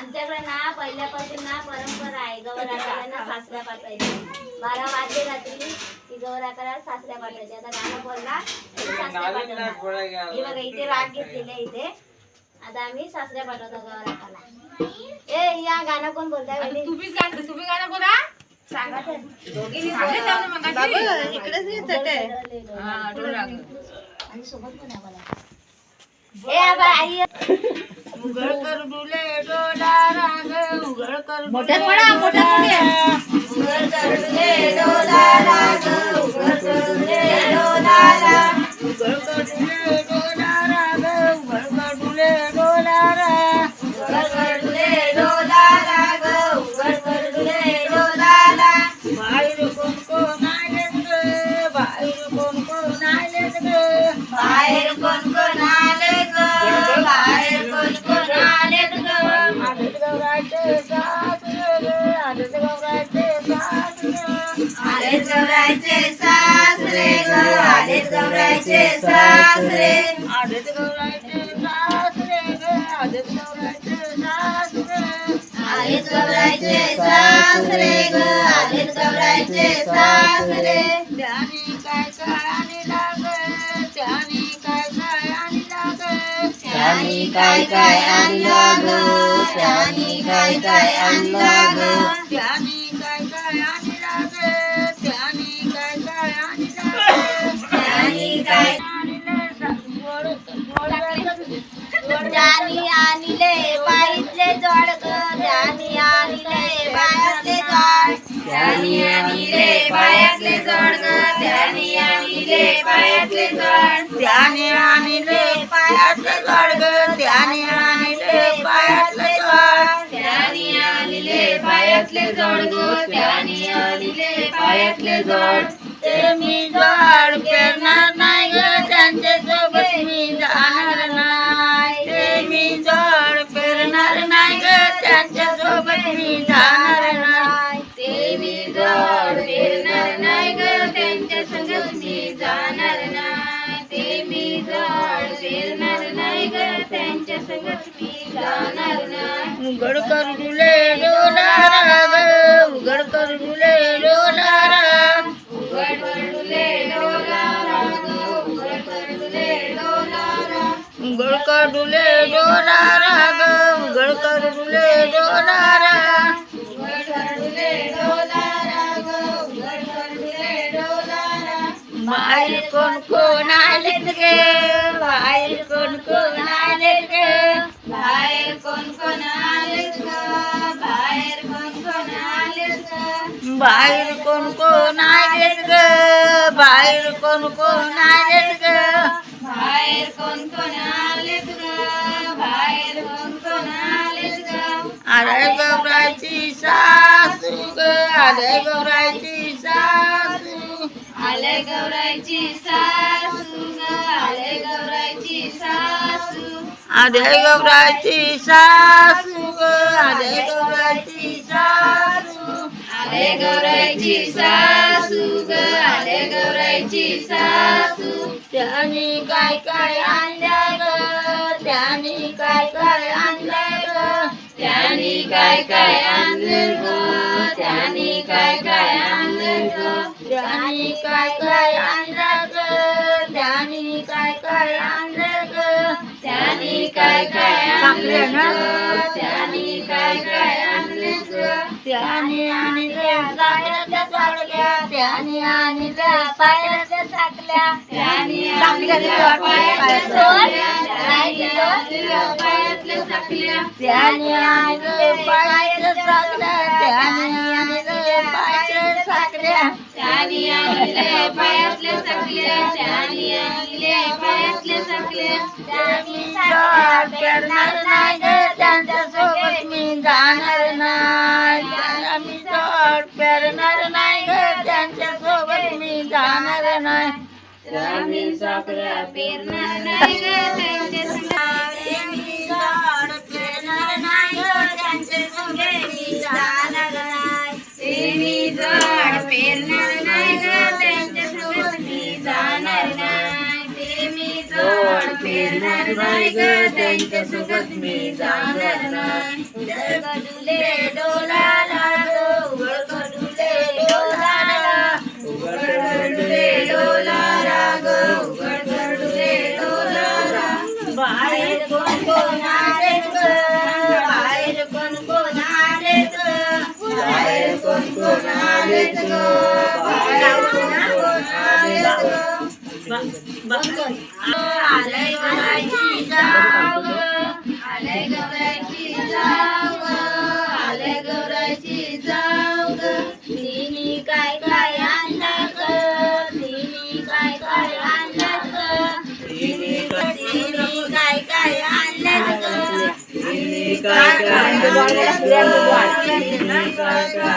आमच्याकडे ना पहिल्यापासून ना परंपरा आहे गवर आकारांना सासऱ्या पाठवायची. बारा वाजले रात्री की गवर आकाराला सासऱ्या पाठवायची. आता गाणं बोलला तरी सासऱ्या पाठवणार. हे बघा इथे राग घेतलेले इथे. आता आम्ही सासऱ्या पाठवतो गवर आकाला ए या गाणं कोण बोलताय वहिनी? तुम्हीच गाणं तुम्ही गाणं बोला. सांगा तर. दोघींनी सांगितलं बोला. ना मगाशी. इकडेच येतं हा, लागलं. आणि सोबत पण आहे मला ए आबा, आई उघड आलेत सासरे. आलेत सासरे ग सासरे. आलेत सासरे ग सासरे. त्याने काय काय आणि त्याने काय काय आणि लाग त्यानी काय काय आणलं ग त्यानी काय काय आणलं ग. त्याने काय काय त्यानी आणले बाईतले जोड ग त्यानी आणले बायातले जोड. त्यानी आणले बायातले जोड ग त्यानी आणले बायातले जोड. त्याने आणले पायातले गड ग त्याने आणले पायातले गड त्यानी आणले पायातले जोड ग त्यानी आणले पायातले जोड. ते मी जड पेरणार त्यांच्यासोबत मी जाणार नाही. जोड फिरणार नाही ग त्यांच्या संगत मी जाणार नाही. फिरणार नाही ग त्यांच्या संगत मी जाणार नाही. उघड कर डुले डोलारा ग उघड कर डुले डोलारा. उघड कर डुले डोलारा ग उघड कर डुले डोलारा. उघड करडुले डोला राग, उघड करडुले डोला राग. बाहेर कोण कोण आलेत गे? बाहेर कोण कोण आलेत गे? बाहेर कोण कोण आलेत ग? बाहेर कोण कोण आलेत ग? बाहेर कोण कोण आलेत ग? बाहेर कोण कोण आलेत ग? बाहेर कोण कोण आलेत ग? गौराची सासू ग अरे गौराची सासू. आले गौरायची सासू ग आले गौरायची सासू. अरे गौराची सासू ग अरे गौराची सासू. आले गौरायची सासू ग आले गौरायची सासू. त्याने काय काय आणल्या काय काय आणलं ग त्यानी काय काय आणलं ग त्याने काय काय आणलं ग त्याने काय काय आणलं ग त्यानी काय काय आणलं ना? ग त्यानी काय काय आणलं ग त्याने आणल्या साखरेच्या चालल्या त्याने आणल्या पायाच्या साखल्या त्यानी चांगल्या आणल्या पायातल्या पायातल्या साखल्या, त्यानी आणल्या पायातल्या साखल्या. त्याने आणलं पायाच्या साखल्या त्याने आणलं पायातल्या साखल्या त्यानी आणल्या पायातल्या साखल्या त्यानी जड नाही त्यांच्यासोबत मी जाणार नाही आम्ही साखऱ्या पेरणार नाही ग त्यांच्या मी पेरणार नाही ग सोबत मी जाणार नाही ते मी झाड पेरणार नाही ग सोबत मी जाणार नाही ते मी झाड पेरणार नाही ग मी जाणार नाही आलंय गवरायची जाव ग आलंय गवरायची तिने काय